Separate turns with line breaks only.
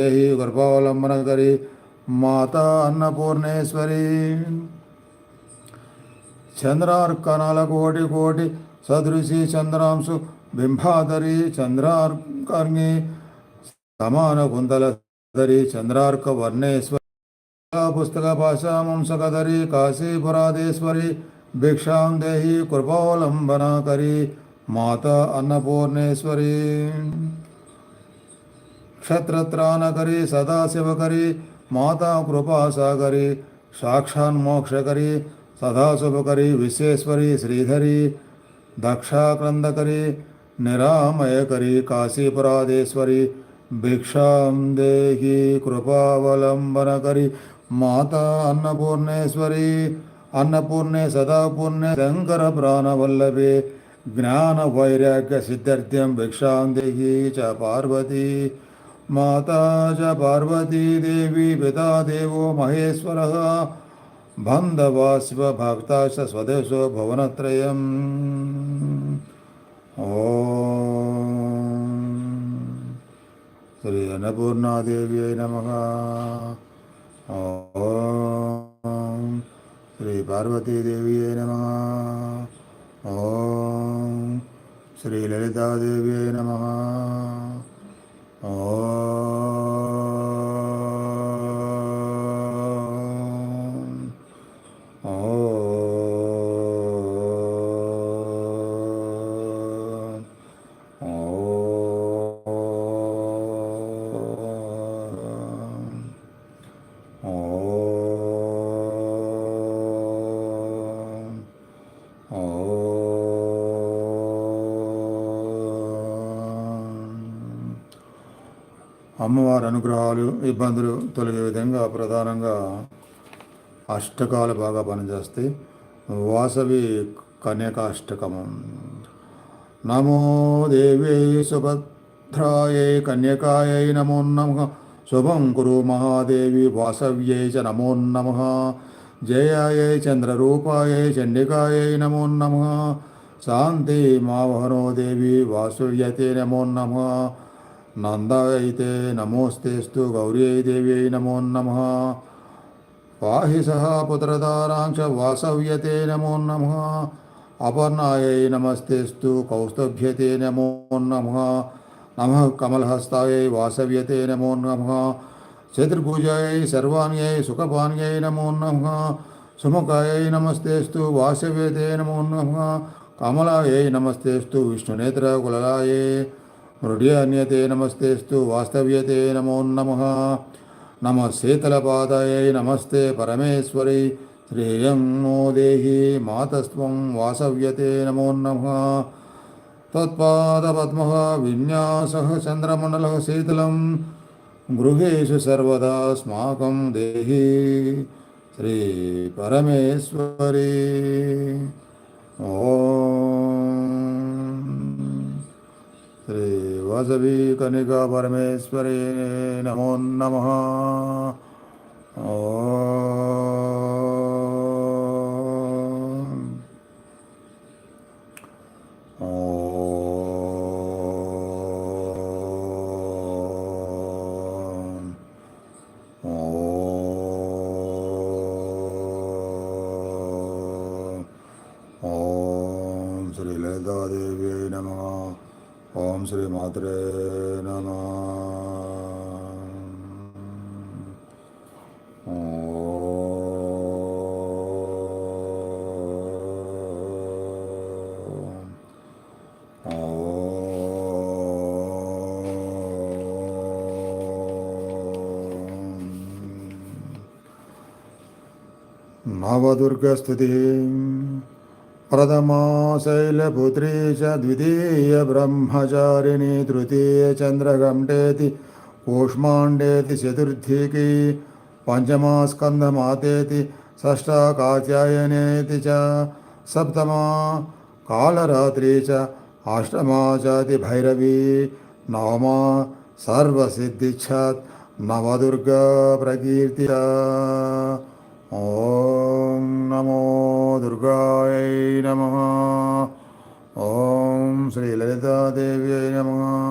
దేహి గర్భావలంబన కరి మాత అన్నపూర్ణేశ్వరి. చంద్రార్కణాల కోటి కోటి సదృశి చంద్రాంశు బింబాధరి చంద్రార్కర్ణి సమాన కుంతలధరి చంద్రార్క వర్ణేశ్వరి పుస్తక భాషాంసకధరి కాశీపురాధేశ్వరి భిక్షాం దేహి కృపావలంబన కరి మాత అన్నపూర్ణేశ్వరి. क्षत्रत्राणकरी सदाशिवकरी माता कृपासागरी साक्षान्मोक्षकरी सदाशुभकरी विश्वेश्वरी, श्रीधरी दक्षाक्रंदकरी निरामयकरी काशीपुराधेश्वरी भिक्षां देहि कृपावलम्बनकरी, माता अन्नपूर्णेश्वरी, अन्नपूर्णे सदापूर्णे वैराग्य ज्ञानवैराग्यसिद्ध्यर्थ्यं भिक्षां देहि च पार्वती। माता च पार्वती देवी पिता देवो महेश्वरः। बन्धवाशिवभक्ताश्च स्वदेशो भुवनत्रयम्। ॐ श्री अन्नपूर्णादेव्यै नमः। ॐ श्रीपार्वतीदेव्यै नमः। ॐ श्रीललितादेव्यै नमः। Oh. అమ్మవారి అనుగ్రహాలు ఇబ్బందులు తొలగే విధంగా ప్రధానంగా అష్టకాలు బాగా పనిచేస్తాయి. వాసవి కన్యకాష్టకము. నమో దేవ్యై సుభద్రాయై కన్యకాయై నమో నమ. శుభం కురు మహాదేవి వాసవ్యై చ నమో నమ. జయాయై చంద్రరూపాయై చండికాయై నమో నమ. శాంతి మావహనో దేవి వాసువ్యతే నమో నమ. నందాయైతే నమోస్తేస్తు గౌర్యై దేవ్యై నమో నమ పాహి సహా పుత్రదారాంక్ష వాసవ్యతే నమో నమ అపర్ణాయై నమస్తేస్తు కౌస్తభ్యతే నమో నమ నమ కమలహస్తాయై వాసవ్యతే నమో నమ చతుర్భుజాయై సర్వాణ్యై సుఖపాన్యై నమో నమ సుముఖాయై నమస్తేస్తు వాసవ్యతే నమో నమ కమలాయై నమస్తేస్తు విష్ణునేత్ర కులలాయే విష్ణునేత్రకులలాయై మృడ్యాన్యతే నమస్తేస్తు వాస్తవ్యతే నమో నమ. నమ శీతలపాదాయై నమస్తే పరమేశ్వరి. శ్రేయం నో దేహి మాతస్వం వాసవ్యతే నమో నమ. తత్పాదపద్మ విన్యాస చంద్రమండల శీతలం. గృహేషు సర్వదా స్మాకం దేహి. శ్రీ పరమేశ్వరి. ఓ. శ్రీ வாசவி கனிகா பரமேஸ்வரி நமோ நம ஓம் ஸ்ரீ லலிதா தேவியை ஓம் ஸ்ரீ மாத்ரே நம. நவதுர்கஸ்துதீம் प्रथमो शैलपुत्री च द्वितीयब्रह्मचारिणी तृतीयचन्द्रकण्डेति कूष्माण्डेति चतुर्थीकी पञ्चमा स्कन्धमातेति षष्ठा कात्यायनेति च, सप्तमा कालरात्री च अष्टमा चाति भैरवी नवमा सर्वसिद्धिच्छात् नवदुर्गाप्रकीर्ति ॐ ¡Viva la mamá! ¡Oh, se le da de vida a!